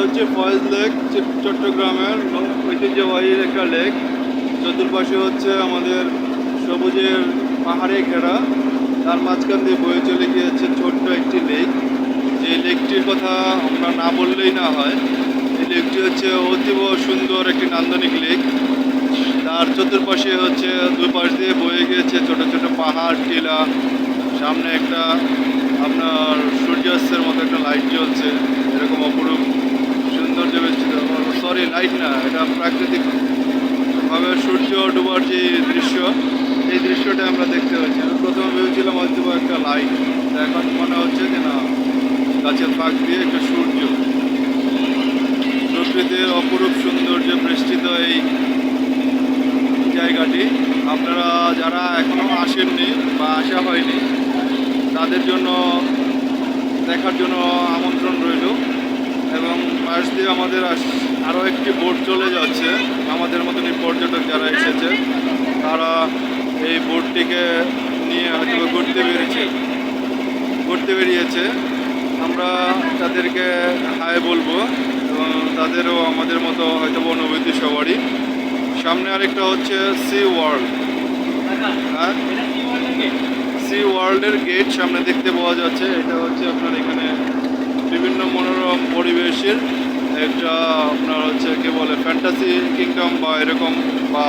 হচ্ছে ফয়েজ লেক চট্টগ্রামের ঐতিহ্যবাহী একটা লেক। চতুর্পাশে হচ্ছে আমাদের সবুজের পাহাড়ে ঘেরা। তার মাঝখান দিয়ে বয়ে চলে গিয়েছে ছোট্ট একটি লেক। যে লেকটির কথা আমরা না বললেই না হয়, এই লেকটি হচ্ছে অতীব সুন্দর একটি নান্দনিক লেক। তার চতুর্পাশে হচ্ছে দুই পাশ দিয়ে বয়ে গিয়েছে ছোট ছোট পাহাড়, টিলা। সামনে একটা আপনার সূর্যাস্তের মতো একটা লাইট জ্বলছে এরকম অপরূপ সৌন্দর্য বেষ্টিত সরি লাইট না, এটা প্রাকৃতিক। ভাবে সূর্য ডুবার যে দৃশ্য, এই দৃশ্যটা আমরা দেখতে পাচ্ছি। আমি প্রথমে ভেবেছিলাম হয়তো একটা লাইট এখন মনে হচ্ছে যে না গাছের ফাঁক দিয়ে একটা সূর্য। প্রকৃতির অপরূপ সৌন্দর্যে বেষ্টিত এই জায়গাটি, আপনারা যারা এখনও আসেননি বা আসা হয়নি, তাদের জন্য দেখার জন্য আমন্ত্রণ রইল। এবং পাশ দিয়ে আমাদের আস- আরও একটি বোট চলে যাচ্ছে। আমাদের মতনই পর্যটক যারা এসেছে, তারা এই বোটটিকে নিয়ে হয়তো ঘুরতে বেরিয়েছে। ঘুরতে বেরিয়েছে। আমরা তাদেরকে হায় বলব, এবং তাদেরও আমাদের মতো হয়তো অনুভূতি সবারই। সামনে আরেকটা হচ্ছে সি ওয়ার্ল্ড হ্যাঁ? সি ওয়ার্ল্ডের গেট সামনে দেখতে পাওয়া যাচ্ছে। এটা হচ্ছে আপনার এখানে বিভিন্ন মনোরম পরিবেশের একটা আপনার হচ্ছে কি বলে ফ্যান্টাসি কিংডম বা এরকম বা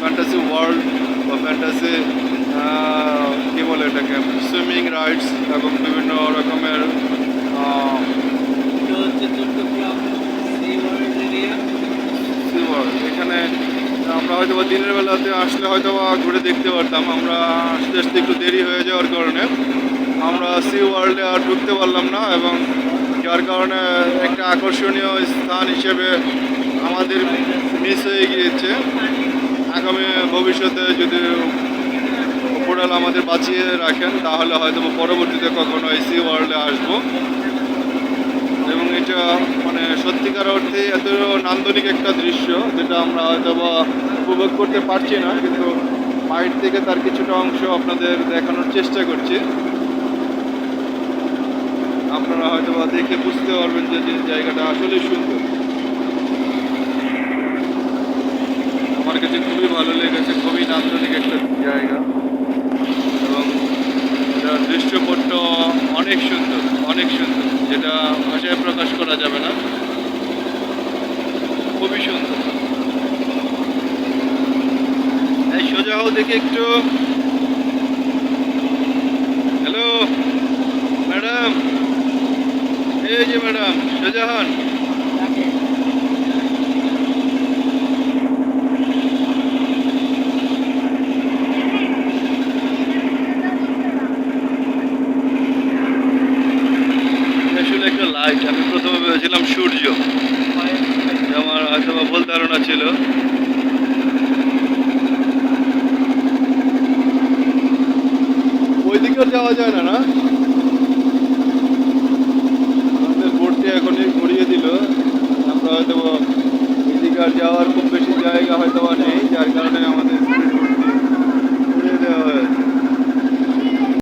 ফ্যান্টাসি ওয়ার্ল্ড বা ফ্যান্টাসি কী বলে এটাকে সুইমিং রাইডস এবং বিভিন্ন রকমের এখানে আমরা হয়তো বা দিনের বেলাতে আসলে হয়তো বা ঘুরে দেখতে পারতাম। আমরা আসতে আসতে একটু দেরি হয়ে যাওয়ার কারণে আমরা সি ওয়ার্ল্ডে আর ঢুকতে পারলাম না এবং যার কারণে একটা আকর্ষণীয় স্থান হিসেবে আমাদের মিস হয়ে গিয়েছে। আগামী ভবিষ্যতে যদি উপরাল আমাদের বাঁচিয়ে রাখেন, তাহলে হয়তো পরবর্তীতে কখনো এই সি ওয়ার্ল্ডে আসব। এবং এটা মানে সত্যিকার অর্থে এত নান্দনিক একটা দৃশ্য, যেটা আমরা হয়তো বা উপভোগ করতে পারছি না, কিন্তু বাইরে থেকে তার কিছুটা অংশ আপনাদের দেখানোর চেষ্টা করছি। আপনারা হয়তো বা দেখে বুঝতে পারবেন যে জায়গাটা আসলে সুন্দর। আমার কাছে খুবই ভালো লেগেছে, খুবই নান্দনিক একটা জায়গা। এবং এটার দৃশ্যপট্ট অনেক সুন্দর অনেক সুন্দর। যেটা ভাষায় প্রকাশ করা যাবে না। খুবই সুন্দর। এই দেখি একটু হ্যালো ম্যাডাম এই ম্যাডাম, সোজা হন। একটা লাইট আমি প্রথমে ভেবেছিলাম সূর্য। আমার হয়তো ভুল ধারণা ছিল। ওই দিকেও যাওয়া যায় না না? जा और खूब बेसि जगह हमारे नहीं जार हमें